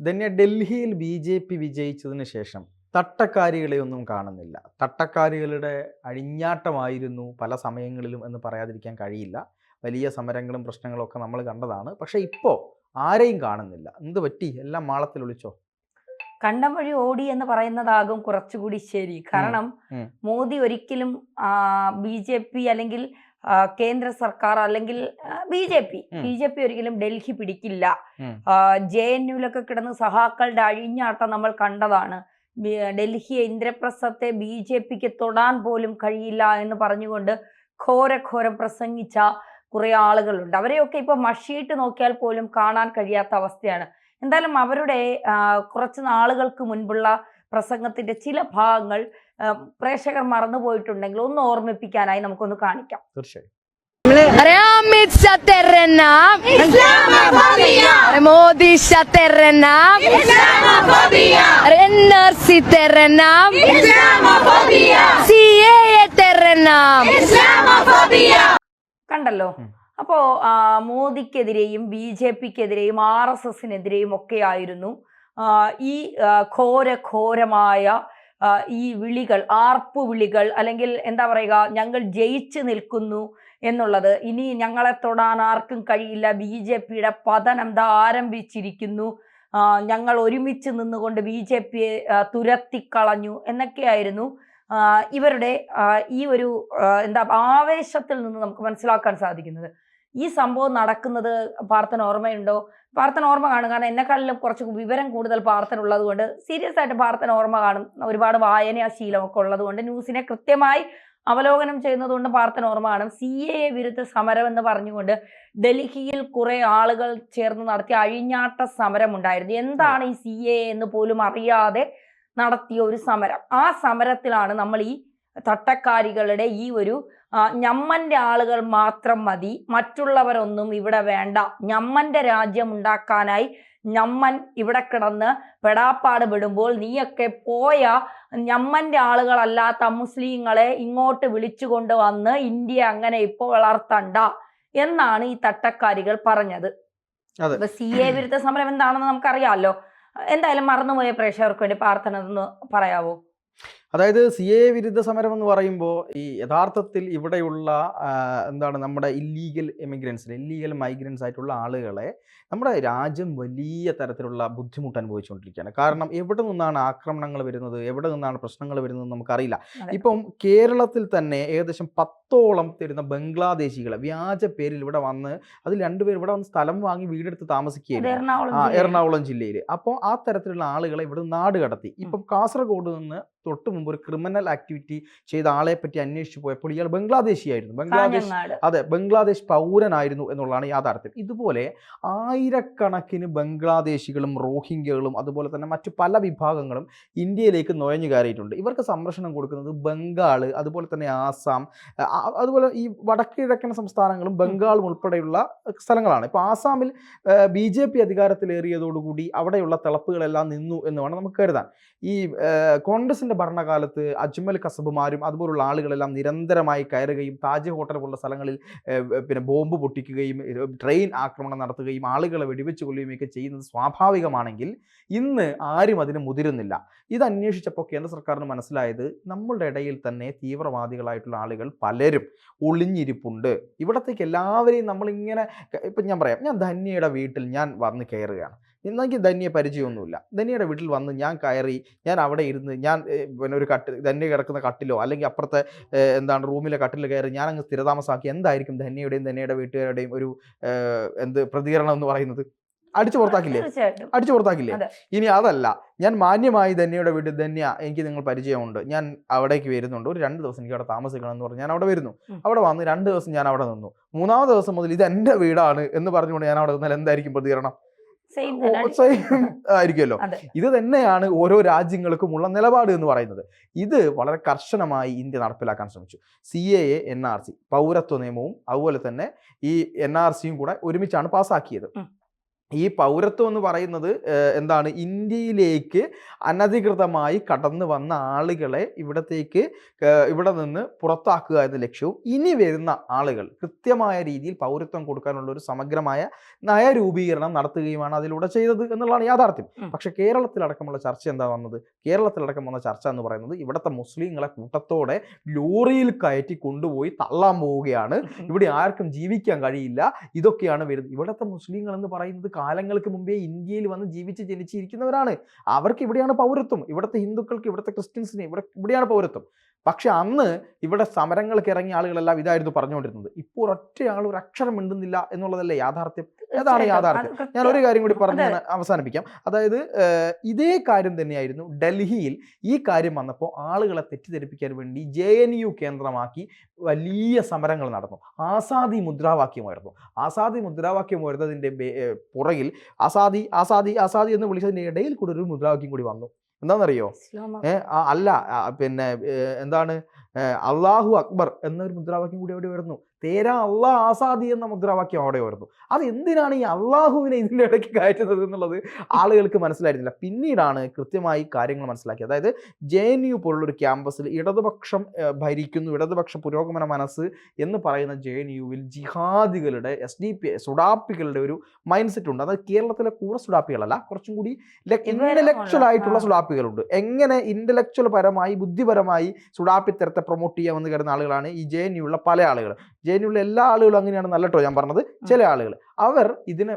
ധന്യ ഡൽഹിയിൽ B J P വിജയിച്ചതിന് ശേഷം തട്ടക്കാരികളെ ഒന്നും കാണുന്നില്ല. തട്ടക്കാരികളുടെ അഴിഞ്ഞാട്ടമായിരുന്നു പല സമയങ്ങളിലും എന്ന് പറയാതിരിക്കാൻ കഴിയില്ല. വലിയ സമരങ്ങളും പ്രശ്നങ്ങളും ഒക്കെ നമ്മൾ കണ്ടതാണ്. പക്ഷേ ഇപ്പോൾ ആരെയും കാണുന്നില്ല. എന്ത് പറ്റി? എല്ലാം മാളത്തിൽ ഒളിച്ചോ? കണ്ടം വഴി ഓടി എന്ന് പറയുന്നതാകും കുറച്ചുകൂടി ശരി. കാരണം. മോദി ഒരിക്കലും ബി ജെ പി അല്ലെങ്കിൽ കേന്ദ്ര സർക്കാർ അല്ലെങ്കിൽ B J P B J P ഒരിക്കലും ഡൽഹി പിടിക്കില്ല. ജെ എൻ യുലൊക്കെ കിടന്ന് സഹാക്കളുടെ അഴിഞ്ഞാട്ടം നമ്മൾ കണ്ടതാണ്. ഡൽഹി ഡൽഹിയെ ഇന്ദ്രപ്രസ്ഥത്തെ ബി ജെ പിക്ക് തൊടാൻ പോലും കഴിയില്ല എന്ന് പറഞ്ഞുകൊണ്ട് ഘോരഘോരം പ്രസംഗിച്ച കുറെ ആളുകളുണ്ട്. അവരെയൊക്കെ ഇപ്പൊ മഷിയിട്ട് നോക്കിയാൽ പോലും കാണാൻ കഴിയാത്ത അവസ്ഥയാണ്. എന്തായാലും അവരുടെ കുറച്ച് നാളുകൾക്ക് മുൻപുള്ള പ്രസംഗത്തിന്റെ ചില ഭാഗങ്ങൾ പ്രേക്ഷകർ മറന്നു പോയിട്ടുണ്ടെങ്കിൽ ഒന്ന് ഓർമ്മിപ്പിക്കാനായി നമുക്കൊന്ന് കാണിക്കാം. തീർച്ചയായും. മോദി കണ്ടല്ലോ? അപ്പോ മോദിക്കെതിരെയും ബി ജെ പിക്കെതിരെയും ആർ എസ് എസിനെതിരെയും ഒക്കെ ആയിരുന്നു ഈ ഘോര ഘോരമായ ഈ വിളികൾ ആർപ്പു വിളികൾ അല്ലെങ്കിൽ എന്താ പറയുക ഞങ്ങൾ ജയിച്ച് നിൽക്കുന്നു എന്നുള്ളത്. ഇനി ഞങ്ങളെ തൊടാൻ ആർക്കും കഴിയില്ല. ബി ജെ പിയുടെ പതനം ദാ ആരംഭിച്ചിരിക്കുന്നു. ഞങ്ങൾ ഒരുമിച്ച് നിന്നുകൊണ്ട് ബി ജെ പിയെ തുരത്തിക്കളഞ്ഞു എന്നൊക്കെയായിരുന്നു. ഇവരുടെ ഈ ഒരു എന്താ ആവേശത്തിൽ നിന്ന് നമുക്ക് മനസ്സിലാക്കാൻ സാധിക്കുന്നത്. ഈ സംഭവം നടക്കുന്നത് പാർത്ഥൻ ഓർമ്മയുണ്ടോ? പാർത്ഥന ഓർമ്മ കാണും. കാരണം എന്നെക്കാളിലും കുറച്ച് വിവരം കൂടുതൽ പാർത്ഥൻ ഉള്ളത് കൊണ്ട് സീരിയസ് ആയിട്ട് പാർത്ഥൻ ഓർമ്മ കാണും. ഒരുപാട് വായന ശീലമൊക്കെ ഉള്ളത് കൊണ്ട് ന്യൂസിനെ കൃത്യമായി അവലോകനം ചെയ്യുന്നത് കൊണ്ട് പാർത്ഥന ഓർമ്മ കാണും. സി എ വിരുദ്ധ സമരം എന്ന് പറഞ്ഞുകൊണ്ട് ഡൽഹിയിൽ കുറെ ആളുകൾ ചേർന്ന് നടത്തിയ അഴിഞ്ഞാട്ട സമരം ഉണ്ടായിരുന്നു. എന്താണ് ഈ സി എന്ന് പോലും അറിയാതെ നടത്തിയ ഒരു സമരം? ആ സമരത്തിലാണ് നമ്മൾ ഈ തട്ടക്കാരികളുടെ ഈ ഒരു ഞമ്മന്റെ ഞമ്മന്റെ ആളുകൾ മാത്രം മതി. മറ്റുള്ളവരൊന്നും ഇവിടെ വേണ്ട. ഞമ്മന്റെ രാജ്യം ഉണ്ടാക്കാനായി ഞമ്മൻ ഇവിടെ കിടന്ന് പെടാപ്പാട് വിടുമ്പോൾ നീയൊക്കെ പോയ ഞമ്മന്റെ ആളുകളല്ലാത്ത മുസ്ലിങ്ങളെ ഇങ്ങോട്ട് വിളിച്ചു വന്ന് ഇന്ത്യ അങ്ങനെ ഇപ്പോൾ വളർത്തണ്ട എന്നാണ് ഈ തട്ടക്കാരികൾ പറഞ്ഞത്. അപ്പൊ സി എ വിരുദ്ധ സമരം എന്താണെന്ന് നമുക്കറിയാമല്ലോ. എന്തായാലും മറന്നുപോയ പ്രേക്ഷകർക്ക് വേണ്ടി പ്രാർത്ഥന പറയാവോ? അതായത് സി എ വിരുദ്ധ സമരം എന്ന് പറയുമ്പോൾ ഈ യഥാർത്ഥത്തിൽ ഇവിടെയുള്ള എന്താണ് നമ്മുടെ ഇല്ലീഗൽ എമിഗ്രൻസ് ഇല്ലീഗൽ മൈഗ്രൻസ് ആയിട്ടുള്ള ആളുകളെ നമ്മുടെ രാജ്യം വലിയ തരത്തിലുള്ള ബുദ്ധിമുട്ട് അനുഭവിച്ചുകൊണ്ടിരിക്കുകയാണ്. കാരണം എവിടെ നിന്നാണ് ആക്രമണങ്ങൾ വരുന്നത്? എവിടെ നിന്നാണ് പ്രശ്നങ്ങൾ വരുന്നത് നമുക്കറിയില്ല. ഇപ്പം കേരളത്തിൽ തന്നെ ഏകദേശം പത്തോളം തരുന്ന ബംഗ്ലാദേശികളെ വ്യാജ പേരിൽ ഇവിടെ വന്ന് അതിൽ രണ്ടുപേർ ഇവിടെ വന്ന് സ്ഥലം വാങ്ങി വീടെടുത്ത് താമസിക്കുകയായിരുന്നു. എറണാകുളം ജില്ലയിൽ അപ്പോൾ ആ തരത്തിലുള്ള ആളുകളെ ഇവിടെ നാട് കടത്തി ഇപ്പം കാസർഗോഡ് നിന്ന് തൊട്ട് മുമ്പ് ഒരു ക്രിമിനൽ ആക്ടിവിറ്റി ചെയ്ത ആളെ പറ്റി അന്വേഷിച്ചു പോയപ്പോൾ ഇയാൾ ബംഗ്ലാദേശിയായിരുന്നു. ബംഗ്ലാദേശ് അതെ ബംഗ്ലാദേശ് പൗരനായിരുന്നു എന്നുള്ളതാണ് യാഥാർത്ഥ്യം. ഇതുപോലെ ആയിരക്കണക്കിന് ബംഗ്ലാദേശികളും റോഹിംഗ്യകളും അതുപോലെ തന്നെ മറ്റു പല വിഭാഗങ്ങളും ഇന്ത്യയിലേക്ക് നുഴഞ്ഞു കയറിയിട്ടുണ്ട്. ഇവർക്ക് സംരക്ഷണം കൊടുക്കുന്നത് ബംഗാൾ അതുപോലെ തന്നെ ആസാം അതുപോലെ ഈ വടക്കിഴക്കൻ സംസ്ഥാനങ്ങളും ബംഗാളും ഉൾപ്പെടെയുള്ള സ്ഥലങ്ങളാണ്. ഇപ്പോൾ ആസാമിൽ ബി ജെ പി അധികാരത്തിലേറിയതോടുകൂടി അവിടെയുള്ള തിളപ്പുകളെല്ലാം നിന്നു എന്ന് വേണം നമുക്ക് കരുതാൻ. ഈ ആ, കോൺഗ്രസിന്റെ ഭരണകാലത്ത് അജ്മൽ കസബുമാരും അതുപോലുള്ള ആളുകളെല്ലാം നിരന്തരമായി കയറുകയും താജ് ഹോട്ടൽ പോലുള്ള സ്ഥലങ്ങളിൽ പിന്നെ ബോംബ് പൊട്ടിക്കുകയും ട്രെയിൻ ആക്രമണം നടത്തുകയും ആളുകളെ വെടിവെച്ച് കൊല്ലുകയും ഒക്കെ ചെയ്യുന്നത് സ്വാഭാവികമാണെങ്കിൽ ഇന്ന് ആരും അതിന് മുതിരുന്നില്ല. ഇത് അന്വേഷിച്ചപ്പോൾ കേന്ദ്ര സർക്കാരിന് മനസ്സിലായത് നമ്മളുടെ ഇടയിൽ തന്നെ തീവ്രവാദികളായിട്ടുള്ള ആളുകൾ പലരും ഒളിഞ്ഞിരിപ്പുണ്ട്. ഇവിടത്തേക്ക് എല്ലാവരെയും നമ്മളിങ്ങനെ ഇപ്പം ഞാൻ പറയാം ഞാൻ ധന്യയുടെ വീട്ടിൽ ഞാൻ വന്ന് കയറുകയാണ്. എനിക്ക് ധന്യയെ പരിചയമൊന്നുമില്ല. ധന്യയുടെ വീട്ടിൽ വന്ന് ഞാൻ കയറി ഞാൻ അവിടെ ഇരുന്ന് ഞാൻ പിന്നെ ഒരു കട്ടിൽ ധന്യ കിടക്കുന്ന കട്ടിലോ അല്ലെങ്കിൽ അപ്പുറത്തെ എന്താണ് റൂമിലെ കട്ടിൽ കയറി ഞാൻ അങ്ങ് സ്ഥിരതാമസാക്കി എന്തായിരിക്കും ധന്യയുടെയും ധന്യയുടെ വീട്ടുകാരുടെയും ഒരു എന്ത് പ്രതികരണം എന്ന് പറയുന്നത്? അടിച്ചു പുറത്താക്കില്ലേ? അടിച്ചു പുറത്താക്കില്ലേ? ഇനി അതല്ല ഞാൻ മാന്യമായി ധന്യയുടെ വീട്ടിൽ ധന്യ എനിക്ക് നിങ്ങൾ പരിചയമുണ്ട്. ഞാൻ അവിടേക്ക് വരുന്നുണ്ട്. ഒരു രണ്ട് ദിവസം എനിക്ക് അവിടെ താമസിക്കണം എന്ന് പറഞ്ഞ് ഞാൻ അവിടെ വരുന്നു. അവിടെ വന്ന് രണ്ട് ദിവസം ഞാൻ അവിടെ നിന്നു. മൂന്നാമത്തെ ദിവസം മുതൽ ഇത് എന്റെ വീടാണ് എന്ന് പറഞ്ഞുകൊണ്ട് ഞാൻ അവിടെ നിന്നാൽ എന്തായിരിക്കും പ്രതികരണം? സെയിം same ആയിരിക്കുമല്ലോ. ഇത് തന്നെയാണ് ഓരോ രാജ്യങ്ങൾക്കുമുള്ള നിലപാട് എന്ന് പറയുന്നത്. ഇത് വളരെ കർശനമായി ഇന്ത്യ നടപ്പിലാക്കാൻ ശ്രമിച്ചു. C A A N R C പൗരത്വ നിയമവും അതുപോലെ തന്നെ ഈ എൻ ആർ സിയും കൂടെ ഒരുമിച്ചാണ് പാസ്സാക്കിയത്. ഈ പൗരത്വം എന്ന് പറയുന്നത് എന്താണ്? ഇന്ത്യയിലേക്ക് അനധികൃതമായി കടന്നു വന്ന ആളുകളെ ഇവിടത്തേക്ക് ഇവിടെ നിന്ന് പുറത്താക്കുക എന്ന ലക്ഷ്യവും ഇനി വരുന്ന ആളുകൾ കൃത്യമായ രീതിയിൽ പൗരത്വം കൊടുക്കാനുള്ള ഒരു സമഗ്രമായ നയരൂപീകരണം നടത്തുകയുമാണ് അതിലൂടെ ചെയ്തത് എന്നുള്ളതാണ് യാഥാർത്ഥ്യം. പക്ഷെ കേരളത്തിലടക്കമുള്ള ചർച്ച എന്താ വന്നത് കേരളത്തിലടക്കം വന്ന ചർച്ച എന്ന് പറയുന്നത് ഇവിടുത്തെ മുസ്ലിങ്ങളെ കൂട്ടത്തോടെ ലോറിയിൽ കയറ്റി കൊണ്ടുപോയി തള്ളാൻ പോവുകയാണ്. ഇവിടെ ആർക്കും ജീവിക്കാൻ കഴിയില്ല. ഇതൊക്കെയാണ് വരുന്നത്. ഇവിടുത്തെ മുസ്ലിങ്ങൾ എന്ന് പറയുന്നത് കാലങ്ങൾക്ക് മുമ്പേ ഇന്ത്യയിൽ വന്ന് ജീവിച്ച് ജനിച്ചിരിക്കുന്നവരാണ്. അവർക്ക് ഇവിടെയാണ് പൗരത്വം. ഇവിടുത്തെ ഹിന്ദുക്കൾക്ക് ഇവിടുത്തെ ക്രിസ്ത്യൻസിന് ഇവിടെ ഇവിടെയാണ് പൗരത്വം. പക്ഷെ അന്ന് ഇവിടെ സമരങ്ങൾക്ക് ഇറങ്ങിയ ആളുകളെല്ലാം ഇതായിരുന്നു പറഞ്ഞുകൊണ്ടിരുന്നത്. ഇപ്പോൾ ഒറ്റയാൾ ഒരു അക്ഷരം മിണ്ടുന്നില്ല എന്നുള്ളതല്ലേ യാഥാർത്ഥ്യം? അതാണ് യാഥാർത്ഥ്യം? ഞാൻ ഒരു കാര്യം കൂടി പറഞ്ഞ് ഞാൻ അവസാനിപ്പിക്കാം. അതായത് ഇതേ കാര്യം തന്നെയായിരുന്നു ഡൽഹിയിൽ ഈ കാര്യം വന്നപ്പോൾ ആളുകളെ തെറ്റിദ്ധരിപ്പിക്കാൻ വേണ്ടി ജെ എൻ യു കേന്ദ്രമാക്കി വലിയ സമരങ്ങൾ നടന്നു. ആസാദി മുദ്രാവാക്യമായിരുന്നു ആസാദി മുദ്രാവാക്യം വരുന്നതിന്റെ പുറകിൽ ആസാദി ആസാദി ആസാദി എന്ന് വിളിച്ചതിന്റെ ഇടയിൽ കൂടെ ഒരു മുദ്രാവാക്യം കൂടി വന്നു. എന്താണെന്നറിയോ അല്ല പിന്നെ എന്താണ് അള്ളാഹു അക്ബർ എന്നൊരു മുദ്രാവാക്യം കൂടി അവിടെ വരുന്നു. തേരാ അള്ളാ ആസാദി എന്ന മുദ്രാവാക്യം അവിടെ ഓർന്നു അത് എന്തിനാണ് ഈ അള്ളാഹുവിനെ ഇതിന്റെ ഇടയ്ക്ക് കയറ്റുന്നത് എന്നുള്ളത് ആളുകൾക്ക് മനസ്സിലായിരുന്നില്ല. പിന്നീടാണ് കൃത്യമായി കാര്യങ്ങൾ മനസ്സിലാക്കിയത്. അതായത് ജെ എൻ യു പോലുള്ളൊരു ക്യാമ്പസിൽ ഇടതുപക്ഷം ഭരിക്കുന്നു ഇടതുപക്ഷ പുരോഗമന മനസ്സ് എന്ന് പറയുന്ന ജെ എൻ യുവിൽ ജിഹാദികളുടെ എസ് ഡി പി സുഡാപ്പികളുടെ ഒരു മൈൻഡ് സെറ്റ് ഉണ്ട്. അതായത് കേരളത്തിലെ കൂറ സുഡാപ്പികളല്ല കുറച്ചും കൂടി ഇന്റലക്ച്വൽ ആയിട്ടുള്ള. സുഡാപ്പികളുണ്ട്. എങ്ങനെ ഇന്റലക്ച്വൽ പരമായി ബുദ്ധിപരമായി സുഡാപ്പിത്തരത്തെ പ്രൊമോട്ട് ചെയ്യാമെന്ന് കരുതുന്ന ആളുകളാണ് ഈ ജെ എൻ യുള്ള പല ആളുകൾ. ജെ എൻ എല്ലാ ആളുകളും അങ്ങനെയാണ് നല്ല കേട്ടോ ഞാൻ പറഞ്ഞത്. ചില ആളുകൾ അവർ ഇതിനെ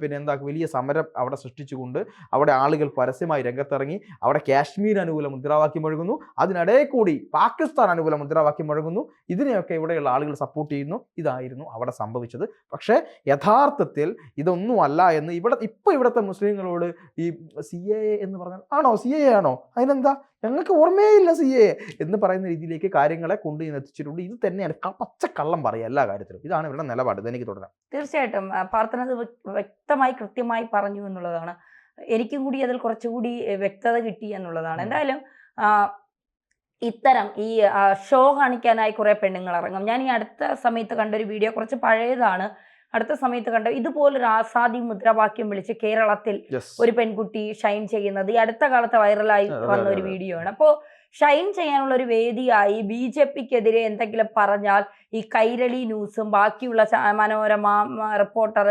പിന്നെ എന്താ വലിയ സമരം അവിടെ സൃഷ്ടിച്ചുകൊണ്ട് അവിടെ ആളുകൾ പരസ്യമായി രംഗത്തിറങ്ങി അവിടെ കാശ്മീർ അനുകൂല മുദ്രാവാക്യം മുഴങ്ങുന്നു അതിനിടയിൽ കൂടി പാകിസ്ഥാൻ അനുകൂല മുദ്രാവാക്യം മുഴങ്ങുന്നു ഇതിനെയൊക്കെ ഇവിടെയുള്ള ആളുകൾ സപ്പോർട്ട് ചെയ്യുന്നു. ഇതായിരുന്നു അവിടെ സംഭവിച്ചത്. പക്ഷേ യഥാർത്ഥത്തിൽ ഇതൊന്നുമല്ല എന്ന് ഇവിടെ ഇപ്പോൾ ഇവിടുത്തെ മുസ്ലിങ്ങളോട് ഈ സി എ എന്ന് പറഞ്ഞാൽ ആണോ സി എ ആണോ? അതിനെന്താ? ഞങ്ങൾക്ക് ഓർമ്മയേ ഇല്ല സി എ എന്ന് പറയുന്ന രീതിയിലേക്ക് കാര്യങ്ങളെ കൊണ്ടുചെന്ന് എത്തിച്ചിട്ടുണ്ട്. ഇത് തന്നെയാണ് പച്ച കള്ളം പറയുക എല്ലാ കാര്യത്തിലും. ഇതാണ് ഇവരുടെ നിലപാട്. ഇത് എനിക്ക് തുടരാം. തീർച്ചയായിട്ടും. ആ, പാർത്ഥന അത് വ്യക്- വ്യക്തമായി കൃത്യമായി പറഞ്ഞു എന്നുള്ളതാണ്. എനിക്കും കൂടി അതിൽ കുറച്ചുകൂടി വ്യക്തത കിട്ടി എന്നുള്ളതാണ്. എന്തായാലും ഇത്തരം ഈ ഷോ കാണിക്കാനായി കുറേ പെണ്ണുങ്ങൾ ഇറങ്ങും. ഞാൻ ഈ അടുത്ത സമയത്ത് കണ്ടൊരു വീഡിയോ കുറച്ച് പഴയതാണ്. അടുത്ത സമയത്ത് കണ്ട ഇതുപോലൊരു ആസാദി മുദ്രാവാക്യം വിളിച്ച് കേരളത്തിൽ ഒരു പെൺകുട്ടി ഷൈൻ ചെയ്യുന്നത് ഈ അടുത്ത കാലത്ത് വൈറലായി വന്ന ഒരു വീഡിയോ ആണ്. അപ്പോൾ ഷൈൻ ചെയ്യാനുള്ള ഒരു വേദിയായി ബി ജെ പിക്കെതിരെ എന്തെങ്കിലും പറഞ്ഞാൽ ഈ കൈരളി ന്യൂസും ബാക്കിയുള്ള മനോരമ റിപ്പോർട്ടർ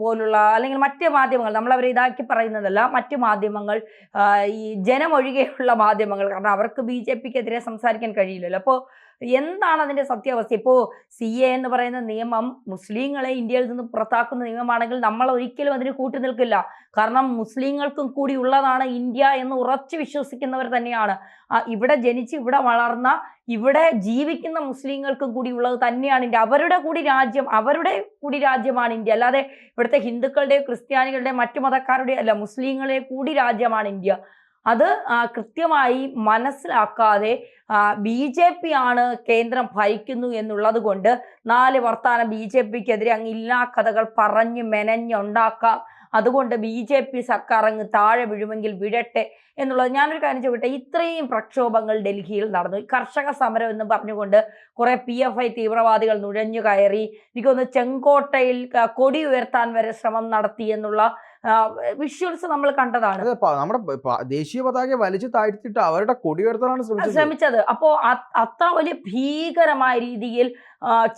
പോലുള്ള അല്ലെങ്കിൽ മറ്റ് മാധ്യമങ്ങൾ നമ്മൾ ഇതാക്കി പറയുന്നതല്ല മറ്റ് മാധ്യമങ്ങൾ ഈ ജനമൊഴികെയുള്ള മാധ്യമങ്ങൾ. കാരണം അവർക്ക് ബി ജെ പിക്കെതിരെ സംസാരിക്കാൻ കഴിയില്ലല്ലോ. അപ്പോൾ എന്താണ് അതിന്റെ സത്യാവസ്ഥ? ഇപ്പോൾ സി എ എന്ന് പറയുന്ന നിയമം മുസ്ലിങ്ങളെ ഇന്ത്യയിൽ നിന്ന് പുറത്താക്കുന്ന നിയമമാണെങ്കിൽ നമ്മൾ ഒരിക്കലും അതിന് കൂട്ടി നിൽക്കില്ല. കാരണം മുസ്ലിങ്ങൾക്കും കൂടി ഉള്ളതാണ് ഇന്ത്യ എന്ന് ഉറച്ചു വിശ്വസിക്കുന്നവർ തന്നെയാണ്. ഇവിടെ ജനിച്ച് ഇവിടെ വളർന്ന ഇവിടെ ജീവിക്കുന്ന മുസ്ലിങ്ങൾക്കും കൂടി ഉള്ളത് തന്നെയാണ് ഇന്ത്യ. അവരുടെ കൂടി രാജ്യം അവരുടെ കൂടി രാജ്യമാണ് ഇന്ത്യ. അല്ലാതെ ഇവിടുത്തെ ഹിന്ദുക്കളുടെയോ ക്രിസ്ത്യാനികളുടെയോ മറ്റു മതക്കാരുടെയോ അല്ല മുസ്ലിങ്ങളെ കൂടി രാജ്യമാണ് ഇന്ത്യ. അത് കൃത്യമായി മനസ്സിലാക്കാതെ ബി ജെ പി ആണ് കേന്ദ്രം ഭരിക്കുന്നു എന്നുള്ളത് കൊണ്ട് നാല് വർത്താനം ബി ജെ പിക്കെതിരെ അങ്ങ് ഇല്ലാ കഥകൾ പറഞ്ഞ് മെനഞ്ഞുണ്ടാക്കാം അതുകൊണ്ട് ബി ജെ പി സർക്കാർ അങ്ങ് താഴെ വീഴുമെങ്കിൽ വിടട്ടെ എന്നുള്ളത് ഞാനൊരു കാര്യം ചോദിട്ടെ ഇത്രയും പ്രക്ഷോഭങ്ങൾ ഡൽഹിയിൽ നടന്നു. കർഷക സമരം എന്ന് പറഞ്ഞുകൊണ്ട് കുറെ പി എഫ് ഐ തീവ്രവാദികൾ നുഴഞ്ഞു കയറി. എനിക്കൊന്ന് ചെങ്കോട്ടയിൽ കൊടി ഉയർത്താൻ വരെ ശ്രമം നടത്തി എന്നുള്ള വിഷ്വൽസ് നമ്മൾ കണ്ടതാണ്. നമ്മുടെ ദേശീയ പതാക വലിച്ചു താഴ്ത്തിട്ട് അവരുടെ കൊടി ഉയർത്താനാണ് ശ്രമിച്ചത്. അപ്പോ അത്ര വലിയ ഭീകരമായ രീതിയിൽ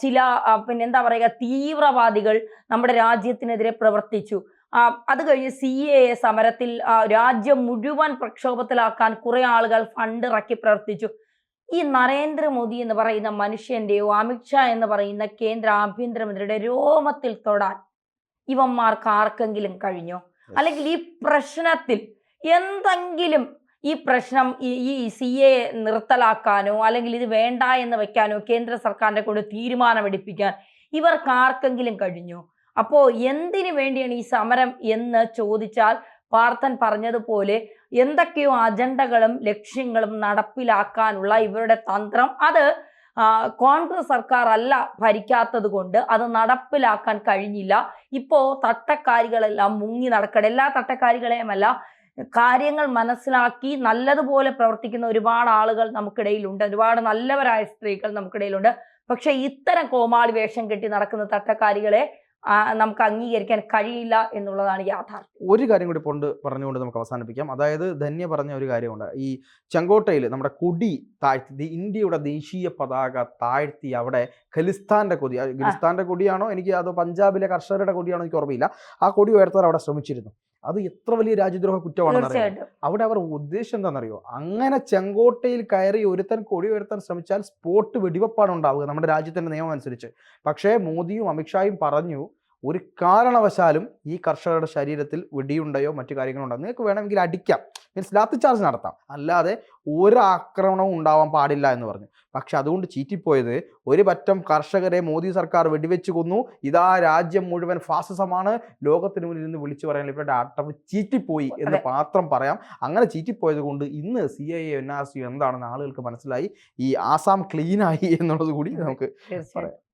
ചില പിന്നെ എന്താ പറയുക തീവ്രവാദികൾ നമ്മുടെ രാജ്യത്തിനെതിരെ പ്രവർത്തിച്ചു. അത് കഴിഞ്ഞ് സി എ എ സമരത്തിൽ രാജ്യം മുഴുവൻ പ്രക്ഷോഭത്തിലാക്കാൻ കുറെ ആളുകൾ ഫണ്ട് ഇറക്കി പ്രവർത്തിച്ചു. ഈ നരേന്ദ്രമോദി എന്ന് പറയുന്ന മനുഷ്യന്റെയോ അമിത്ഷാ എന്ന് പറയുന്ന കേന്ദ്ര ആഭ്യന്തരമന്ത്രിയുടെ രോമത്തിൽ തൊടാൻ ഇവന്മാർക്ക് ആർക്കെങ്കിലും കഴിഞ്ഞോ? അല്ലെങ്കിൽ ഈ പ്രശ്നത്തിൽ എന്തെങ്കിലും ഈ പ്രശ്നം ഈ- ഈ സി എ നിർത്തലാക്കാനോ അല്ലെങ്കിൽ ഇത് വേണ്ട എന്ന് വെക്കാനോ കേന്ദ്ര സർക്കാരിനെ കൊണ്ട് തീരുമാനമെടുപ്പിക്കാൻ ഇവർക്ക് ആർക്കെങ്കിലും കഴിഞ്ഞോ? അപ്പോ എന്തിനു വേണ്ടിയാണ് ഈ സമരം എന്ന് ചോദിച്ചാൽ പാർത്ഥൻ പറഞ്ഞതുപോലെ എന്തൊക്കെയോ അജണ്ടകളും ലക്ഷ്യങ്ങളും നടപ്പിലാക്കാനുള്ള ഇവരുടെ തന്ത്രം. അത് കോൺഗ്രസ് സർക്കാർ അല്ല ഭരിക്കാത്തത് കൊണ്ട് അത് നടപ്പിലാക്കാൻ കഴിഞ്ഞില്ല. ഇപ്പോ തട്ടക്കാരികളെല്ലാം മുങ്ങി നടക്കട എല്ലാ തട്ടക്കാരികളെയുമല്ല കാര്യങ്ങൾ മനസ്സിലാക്കി നല്ലതുപോലെ പ്രവർത്തിക്കുന്ന ഒരുപാട് ആളുകൾ നമുക്കിടയിലുണ്ട്. ഒരുപാട് നല്ലവരായ സ്ത്രീകൾ നമുക്കിടയിലുണ്ട്. പക്ഷെ ഇത്തരം കോമാളി വേഷം കെട്ടി നടക്കുന്ന തട്ടക്കാരികളെ നമുക്ക് അംഗീകരിക്കാൻ കഴിയില്ല എന്നുള്ളതാണ് യാഥാർത്ഥ്യം. ഒരു കാര്യം കൂടി കൊണ്ട് പറഞ്ഞുകൊണ്ട് നമുക്ക് അവസാനിപ്പിക്കാം. അതായത് ധന്യ പറഞ്ഞ ഒരു കാര്യമുണ്ട്. ഈ ചെങ്കോട്ടയിൽ നമ്മുടെ കൊടി താഴ്ത്തി ഇന്ത്യയുടെ ദേശീയ പതാക താഴ്ത്തി അവിടെ ഖലിസ്ഥാന്റെ കൊടി അത് ഖലിസ്ഥാന്റെ കൊടിയാണോ എനിക്ക് അതോ പഞ്ചാബിലെ കർഷകരുടെ കൊടിയാണോ എനിക്ക് ഓർമ്മയില്ല. ആ കൊടി ഉയർത്താൻ അവിടെ ശ്രമിച്ചിരുന്നു. അത് എത്ര വലിയ രാജ്യദ്രോഹ കുറ്റമാണെന്ന് അറിയാം അവിടെ അവർ ഉദ്ദേശം എന്താണെന്നറിയോ? അങ്ങനെ ചെങ്കോട്ടയിൽ കയറി ഒരുത്തൻ കൊടി ഉയർത്താൻ ശ്രമിച്ചാൽ സ്പോട്ട് വെടിവെപ്പാണ് ഉണ്ടാവുക നമ്മുടെ രാജ്യത്തിന്റെ നിയമം അനുസരിച്ച് പക്ഷേ മോദിയും അമിത്ഷായും പറഞ്ഞു ഒരു കാരണവശാലും ഈ കർഷകരുടെ ശരീരത്തിൽ വെടിയുണ്ടയോ മറ്റു കാര്യങ്ങളുണ്ടോ നിങ്ങൾക്ക് വേണമെങ്കിൽ അടിക്കാം. മീൻസ് ലാത്തി ചാർജ് നടത്താം. അല്ലാതെ ഒരു ആക്രമണവും ഉണ്ടാവാൻ പാടില്ല എന്ന് പറഞ്ഞു. പക്ഷെ അതുകൊണ്ട് ചീറ്റിപ്പോയത് ഒരു പറ്റം കർഷകരെ മോദി സർക്കാർ വെടിവെച്ച് കൊന്നു. ഇതാ രാജ്യം മുഴുവൻ ഫാസിസമാണ്. ലോകത്തിന് മുന്നിൽ നിന്ന് വിളിച്ചു പറയാൻ ഇവരുടെ ആട്ടം ചീറ്റിപ്പോയി എന്ന്. മാത്രം പറയാം. അങ്ങനെ ചീറ്റിപ്പോയത് കൊണ്ട് ഇന്ന് C I N R C എന്താണെന്ന് ആളുകൾക്ക് മനസ്സിലായി. ഈ ആസാം ക്ലീനായി എന്നുള്ളത് കൂടി നമുക്ക് തീർച്ചയായിട്ടും